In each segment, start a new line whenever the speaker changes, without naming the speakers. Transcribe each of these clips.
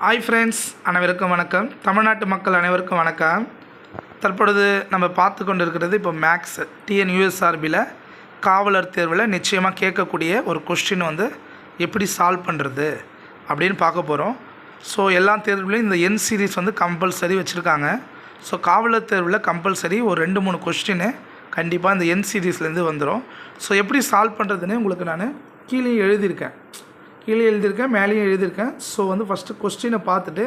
Hi friends அனைவருக்கும் வணக்கம். தமிழ்நாட்டு மக்கள் அனைவருக்கும் வணக்கம். தற்பொழுது நம்ம பார்த்து கொண்டு இருக்கிறது இப்போ மேக்ஸ் டிஎன்யூஎஸ்ஆர்பியில் காவலர் தேர்வில் நிச்சயமாக கேட்கக்கூடிய ஒரு கொஸ்டின் வந்து எப்படி சால்வ் பண்ணுறது அப்படின்னு பார்க்க போகிறோம் ஸோ எல்லா தேர்வுலையும் இந்த என் சீரீஸ் வந்து கம்பல்சரி வச்சுருக்காங்க. ஸோ காவலர் தேர்வில் கம்பல்சரி ஒரு ரெண்டு மூணு கொஸ்டின் கண்டிப்பாக இந்த என் சீரீஸ்லேருந்து வந்துடும் ஸோ எப்படி சால்வ் பண்ணுறதுன்னு உங்களுக்கு நான் கீழே எழுதியிருக்கேன். கீழே எழுதியிருக்கேன் மேலேயும் எழுதியிருக்கேன். ஸோ வந்து ஃபஸ்ட்டு கொஸ்டினை பார்த்துட்டு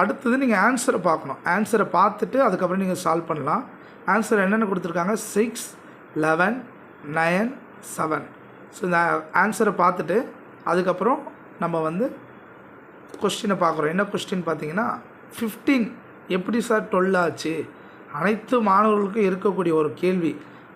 அடுத்தது நீங்கள் ஆன்சரை பார்க்கணும். ஆன்சரை பார்த்துட்டு அதுக்கப்புறம் நீங்கள் சால்வ் பண்ணலாம். ஆன்சர் என்னென்ன கொடுத்துருக்காங்க? Six eleven nine seven so இந்த ஆன்சரை பார்த்துட்டு அதுக்கப்புறம் நம்ம வந்து கொஸ்டினை பார்க்குறோம். என்ன கொஸ்டின் பார்த்தீங்கன்னா ஃபிஃப்டீன் எப்படி சார் டுவெல் ஆச்சு? அனைத்து மாணவர்களுக்கும் இருக்கக்கூடிய ஒரு கேள்வி.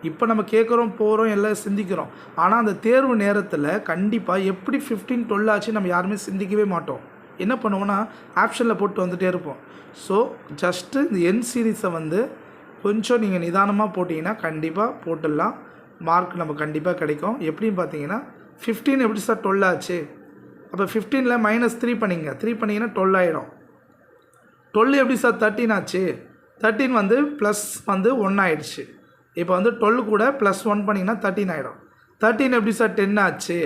இப்போ நம்ம கேட்குறோம் போகிறோம் எல்லாம் சிந்திக்கிறோம். ஆனால் அந்த தேர்வு நேரத்தில் கண்டிப்பாக எப்படி ஃபிஃப்டீன் டுவெல் ஆச்சு நம்ம யாருமே சிந்திக்கவே மாட்டோம். என்ன பண்ணுவோம்னா ஆப்ஷனில் போட்டு வந்துகிட்டே இருப்போம். ஸோ ஜஸ்ட்டு இந்த என் சீரீஸை வந்து கொஞ்சம் நீங்கள் நிதானமாக போட்டிங்கன்னா கண்டிப்பாக போட்டுடலாம். மார்க் நம்ம கண்டிப்பாக கிடைக்கும். எப்படின்னு பார்த்தீங்கன்னா ஃபிஃப்டீன் எப்படி சார் டுவெல் ஆச்சு? அப்போ ஃபிஃப்டீனில் மைனஸ் த்ரீ பண்ணிங்க. த்ரீ பண்ணிங்கன்னா டுவெல் ஆகிடும் டுவெல் எப்படி சார் தேர்ட்டின் ஆச்சு? தேர்ட்டின் வந்து ப்ளஸ் வந்து ஒன் ஆயிடுச்சு. இப்போ வந்து டுவெல் கூட ப்ளஸ் ஒன் பண்ணிங்கன்னா தேர்ட்டின் ஆகிடும் தேர்ட்டின் எப்படி சார் டென் ஆச்சு.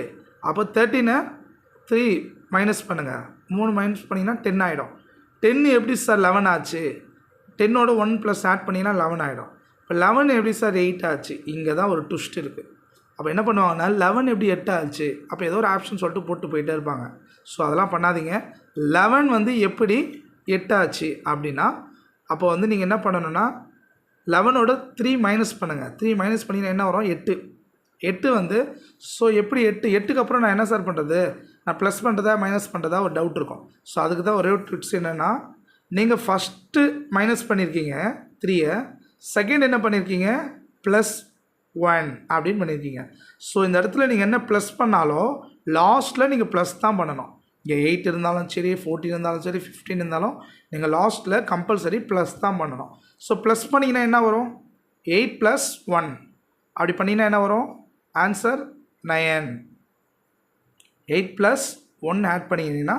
அப்போ தேர்ட்டினை த்ரீ மைனஸ் பண்ணுங்கள் மூணு மைனஸ் பண்ணிங்கன்னா டென் ஆகிடும் டென் எப்படி சார் லெவன் ஆச்சு. டென்னோட ஒன் ப்ளஸ் ஆட் பண்ணிங்கன்னா லெவன் ஆகிடும் இப்போ லெவன் எப்படி சார் எயிட் ஆச்சு. இங்கே தான் ஒரு ட்விஸ்ட் இருக்குது அப்போ என்ன பண்ணுவாங்கன்னா லெவன் எப்படி எட்டு ஆச்சு? அப்போ ஏதோ ஒரு ஆப்ஷன் சொல்லிட்டு போட்டு போயிட்டே இருப்பாங்க. ஸோ அதெல்லாம் பண்ணாதீங்க. லெவன் வந்து எப்படி எட்டாச்சு அப்படின்னா அப்போ வந்து நீங்கள் என்ன பண்ணணும்னா லெவனோட த்ரீ மைனஸ் பண்ணுங்கள் த்ரீ மைனஸ் பண்ணிங்கன்னா என்ன வரும்? எட்டு. எட்டு வந்து ஸோ எப்படி எட்டு? எட்டுக்கு அப்புறம் நான் என்ன சார் பண்ணுறது நான் ப்ளஸ் பண்ணுறதா மைனஸ் பண்ணுறதா ஒரு டவுட் இருக்கும். ஸோ அதுக்கு தான் ஒரே ஒரு ட்ரிக்ஸ் என்னென்னா நீங்கள் ஃபஸ்ட்டு மைனஸ் பண்ணியிருக்கீங்க த்ரீயை செகண்ட் என்ன பண்ணியிருக்கீங்க ப்ளஸ் ஒன் அப்படின்னு பண்ணியிருக்கீங்க ஸோ இந்த இடத்துல நீங்கள் என்ன ப்ளஸ் பண்ணாலும் லாஸ்ட்டில் நீங்கள் ப்ளஸ் தான் பண்ணணும். இங்கே எயிட் இருந்தாலும் சரி ஃபோர்டீன் இருந்தாலும் சரி ஃபிஃப்டீன் இருந்தாலும் நீங்கள் லாஸ்ட்டில் கம்பல்சரி ப்ளஸ் தான் பண்ணணும். ஸோ ப்ளஸ் பண்ணிங்கன்னா என்ன வரும்? எயிட் ப்ளஸ் ஒன் அப்படி பண்ணிங்கன்னா என்ன வரும்? Answer nine eight plus one add பண்ணிங்கன்னா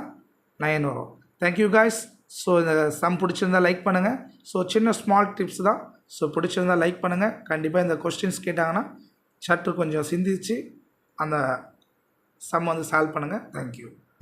நயன் வரும். தேங்க்யூ காய்ஸ் ஸோ இந்த சம் பிடிச்சிருந்தா லைக் பண்ணுங்கள் ஸோ சின்ன ஸ்மால் டிப்ஸ் தான். ஸோ பிடிச்சிருந்தா லைக் பண்ணுங்கள் கண்டிப்பாக இந்த கொஸ்டின்ஸ் கேட்டாங்கன்னா சற்று கொஞ்சம் சிந்திச்சு அந்த சம் வந்து சால்வ் பண்ணுங்கள் தேங்க்யூ